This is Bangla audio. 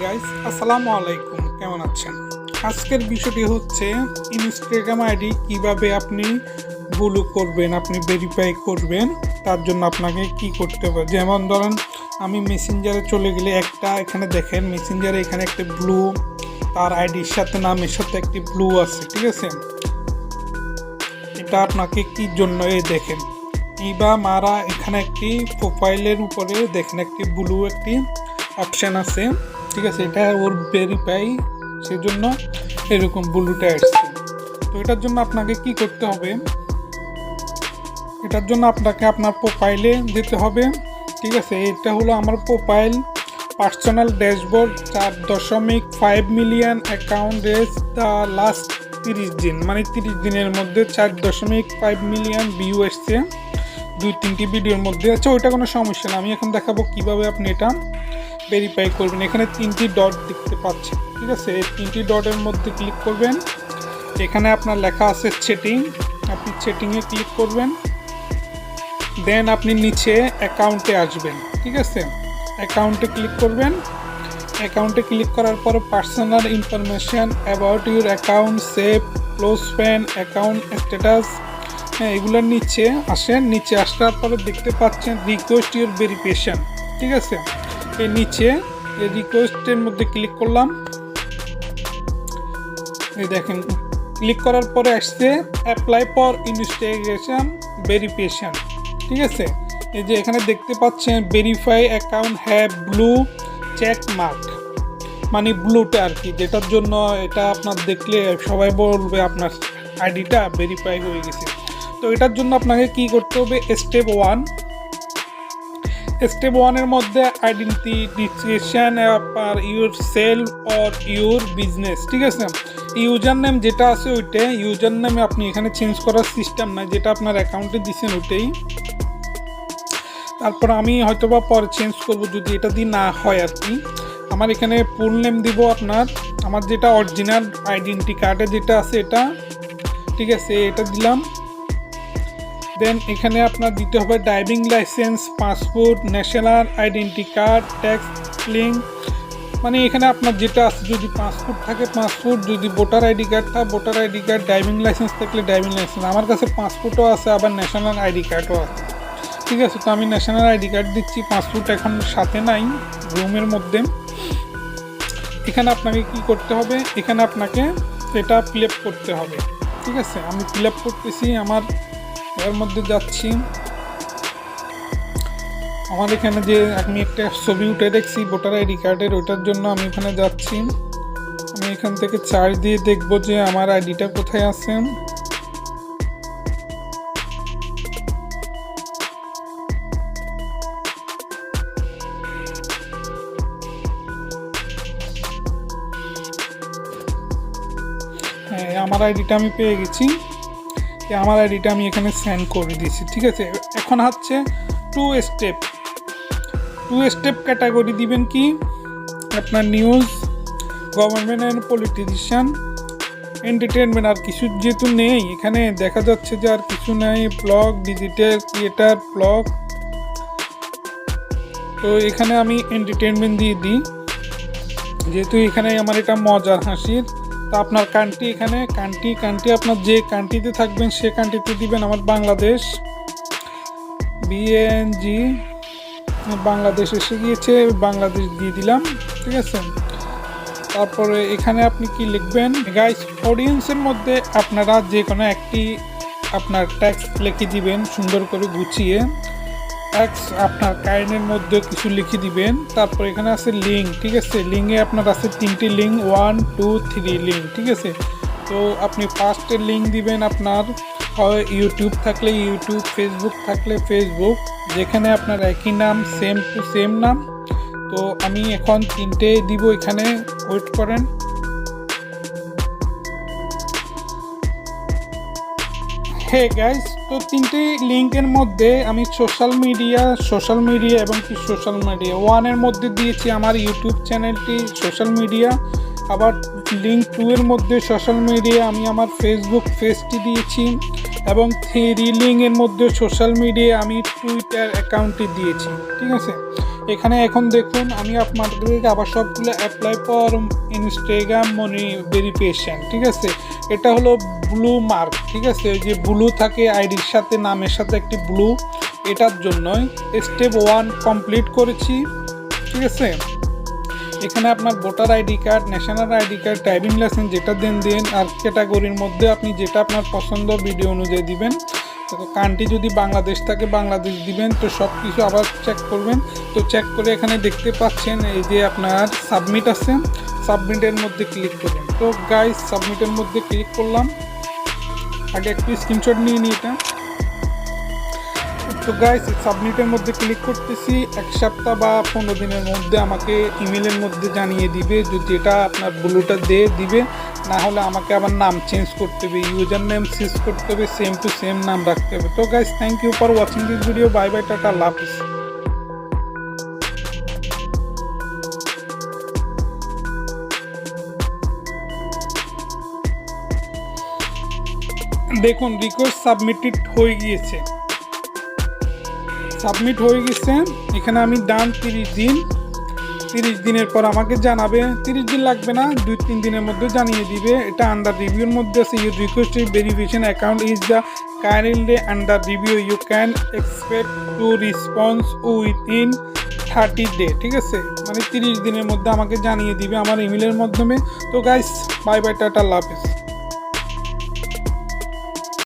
গাইস আসসালামু আলাইকুম। কেমন আছেন? আজকের বিষয়টি হচ্ছে ইনস্টাগ্রাম আইডি কীভাবে আপনি ব্লু করবেন, আপনি ভেরিফাই করবেন, তার জন্য আপনাকে কি করতে হবে? যেমন ধরেন, আমি মেসেঞ্জারে চলে গেলে একটা এখানে দেখেন মেসেঞ্জারে এখানে একটা ব্লু তার আইডির সাথে নামের সাথে একটি ব্লু আছে, ঠিক আছে? এটা আপনাকে কি জন্য এই দেখেন? ইবা মারা এখানে একটি প্রোফাইলের উপরে দেখেন, একটি ব্লু একটি অপশান আছে। ঠিক আছে, এটা ওর ভেরিফাই সেজন্য এরকম ব্লুটা আসছে। তো এটার জন্য আপনাকে কি করতে হবে? এটার জন্য আপনাকে আপনার প্রোফাইলে যেতে হবে। ঠিক আছে, এটা হলো আমার প্রোফাইল পার্সোনাল ড্যাশবোর্ড চার দশমিক five million account reached the last তিরিশ দিন মানে তিরিশ দিনের মধ্যে চার দশমিক ফাইভ মিলিয়ন ভিউ এসছে দুই, তিনটি ভিডিওর মধ্যে। আচ্ছা ওইটা কোনো সমস্যা না, আমি এখন দেখাবো কীভাবে আপনি এটা ভেরিফাই করবেন। এখানে তিনটি ডট দেখতে পাচ্ছেন, ঠিক আছে? এই তিনটি ডটের মধ্যে ক্লিক করবেন। এখানে আপনার লেখা আছে সেটিং আপনি সেটিংয়ে ক্লিক করবেন। দেন আপনি নিচে অ্যাকাউন্টে আসবেন, ঠিক আছে? অ্যাকাউন্টে ক্লিক করবেন। অ্যাকাউন্টে ক্লিক করার পর personal information about your account save close friend account status হ্যাঁ এগুলোর নিচে আসেন। নিচে আসার পরে দেখতে পাচ্ছেন রিকোয়েস্ট ইউর ভেরিফিকেশন ঠিক আছে? এই নিচে রিকোয়েস্টের মধ্যে ক্লিক করলাম। এই দেখেন ক্লিক করার পরে আসছে অ্যাপ্লাই ফর ইনস্টিগেশন ভেরিফিকেশন ঠিক আছে? এই যে এখানে দেখতে পাচ্ছেন verify account have blue check mark মানে ব্লুটা আর কি, যেটার জন্য এটা আপনার দেখলে সবাই বলবে আপনার আইডিটা ভেরিফাই হয়ে গেছে। তো এটার জন্য আপনাকে কি করতে হবে? স্টেপ ওয়ান স্টেপ ওয়ানের মধ্যে আইডেন্টি ডিসক্রিপশন আর yourself or your business ঠিক আছে? ইউজার নেম যেটা আছে ওইটাই। ইউজার নেমে আপনি এখানে চেঞ্জ করার সিস্টেম নাই, যেটা আপনার অ্যাকাউন্টে দিচ্ছেন ওইটাই। তারপর আমি হয়তো বা পরে চেঞ্জ করব যদি এটা দিয়ে না হয় আর কি। আমার এখানে ফুল নেম দিব আপনার। আমার যেটা অরিজিনাল আইডেন্টি কার্ডে যেটা আছে এটা, ঠিক আছে, এটা দিলাম। দেন এখানে আপনার দিতে হবে driving licence passport national identity card tax link মানে এখানে আপনার যেটা আছে, যদি পাসপোর্ট থাকে পাসপোর্ট যদি ভোটার আইডি কার্ড থাকে voter ID card driving licence থাকলে ড্রাইভিং লাইসেন্স আমার কাছে পাসপোর্টও আছে, আবার ন্যাশনাল আইডি কার্ডও আছে। ঠিক আছে, তো আমি ন্যাশনাল আইডি কার্ড দিচ্ছি পাসপোর্ট এখন সাথে নাই রুমের মধ্যে। এখানে আপনাকে কি করতে হবে, এখানে আপনাকে এটা ফিল করতে হবে। ঠিক আছে, আমি ফিল করতেছি, আমার এর মধ্যে যাচ্ছি। আমার এখানে যে আমি একটা ছবি উঠে দেখছি, ভোটার আইডি কার্ডের, ওইটার জন্য আমি এখানে যাচ্ছি। আমি এখান থেকে চার্জ দিয়ে দেখব যে আমার আইডিটা কোথায় আছে। হ্যাঁ আমার আইডিটা আমি পেয়ে গেছি। যে আমার আইডিটা আমি এখানে সেন্ড করে দিয়েছি, ঠিক আছে? এখন হচ্ছে two step two step category দিবেন কি? আপনার news government and politician entertainment আর কিছু যেহেতু নেই, এখানে দেখা যাচ্ছে যে আর কিছু নেই ব্লগ ডিজিটাল ক্রিয়েটার ব্লগ তো এখানে আমি এন্টারটেনমেন্ট দিয়ে দিই, যেহেতু এখানে আমার এটা মজার হাসির। তো আপনার কান্ট্রি এখানে? কান্ট্রি কান্ট্রি আপনার যে কান্ট্রিতে থাকবেন, সে কান্ট্রিতে দিবেন আমার বাংলাদেশ। বিএনজি বাংলাদেশ এসে গিয়েছে, বাংলাদেশ দিয়ে দিলাম, ঠিক আছে? তারপরে এখানে আপনি কি লিখবেন? গাইস অডিয়েন্সের মধ্যে আপনারা যে কোনো একটি আপনার ট্যাক্স লিখে দিবেন, সুন্দর করে গুছিয়ে। ট্যাক্স আপনার কাইনের মধ্যে কিছু লিখে দিবেন। তারপর এখানে আছে লিঙ্ক ঠিক আছে? লিঙ্কে আপনার আছে তিনটি link one two three link ঠিক আছে? তো আপনি ফার্স্টের লিঙ্ক দিবেন আপনার ইউটিউব থাকলে ইউটিউব ফেসবুক থাকলে ফেসবুক যেখানে আপনার একই নাম সেম টু সেম নাম। তো আমি এখন তিনটে দিব এখানে ওয়েট করেন। হে গাইস তো তিনটি লিঙ্কের মধ্যে আমি সোশ্যাল মিডিয়া সোশ্যাল মিডিয়া এবং কি সোশ্যাল মিডিয়া ওয়ানের মধ্যে দিয়েছি আমার ইউটিউব চ্যানেলটি সোশ্যাল মিডিয়া আবার লিঙ্ক টু এর মধ্যে সোশ্যাল মিডিয়া আমি আমার ফেসবুক পেজটি দিয়েছি, এবং থ্রি লিঙ্কের মধ্যে সোশ্যাল মিডিয়া আমি টুইটার অ্যাকাউন্টটি দিয়েছি, ঠিক আছে? এখানে এখন দেখুন, আমি আপনাদেরকে আবার সবগুলো apply for Instagram money verification ঠিক আছে? এটা হলো ব্লু মার্ক ঠিক আছে? যে ব্লু থাকে আইডির সাথে, নামের সাথে একটি ব্লু এটার জন্যই স্টেপ ওয়ান কমপ্লিট করেছি, ঠিক আছে? এখানে আপনার voter ID card national ID card driving licence যেটা দেন দেন, আর ক্যাটাগরির মধ্যে আপনি যেটা আপনার পছন্দ ভিডিও অনুযায়ী দিবেন তো কান্ট্রি যদি বাংলাদেশ থাকে, বাংলাদেশ দিবেন, তো সব কিছু আবার চেক করবেন। তো চেক করে এখানে দেখতে পাচ্ছেন, এই যে আপনার সাবমিট আছে। সাবমিটের মধ্যে ক্লিক করবেন। তো গাইস সাবমিটের মধ্যে ক্লিক করলাম। আগে একটু স্ক্রিনশট নিয়ে নিই এটা। তো গাইস সাবমিটের মধ্যে ক্লিক করতেছি। এক সপ্তাহ বা পনেরো দিনের মধ্যে আমাকে ইমেলের মধ্যে জানিয়ে দিবে। যদি এটা আপনার ব্লুটা দিয়ে দিবে না হলে আমাকে আবার নাম চেঞ্জ করতে হবে ইউজার নেম চেঞ্জ করতে হবে সেম টু সেম নাম রাখতে হবে। তো guys thank you for watching this video bye bye tata love দেখুন রিকোয়েস্ট সাবমিটেড হয়ে গিয়েছে। সাবমিট হয়ে গেছে এখানে আমি ডান তিরিশ দিন। তিরিশ দিনের পর আমাকে জানাবে, তিরিশ দিন লাগবে না, দুই তিন দিনের মধ্যে জানিয়ে দিবে। এটা আন্ডার রিভিউর মধ্যে আছে। Your request verification account is the currently under review you can expect to response within thirty day ঠিক আছে? মানে তিরিশ দিনের মধ্যে আমাকে জানিয়ে দিবে আমার ইমেলের মাধ্যমে। তো guys bye bye tata love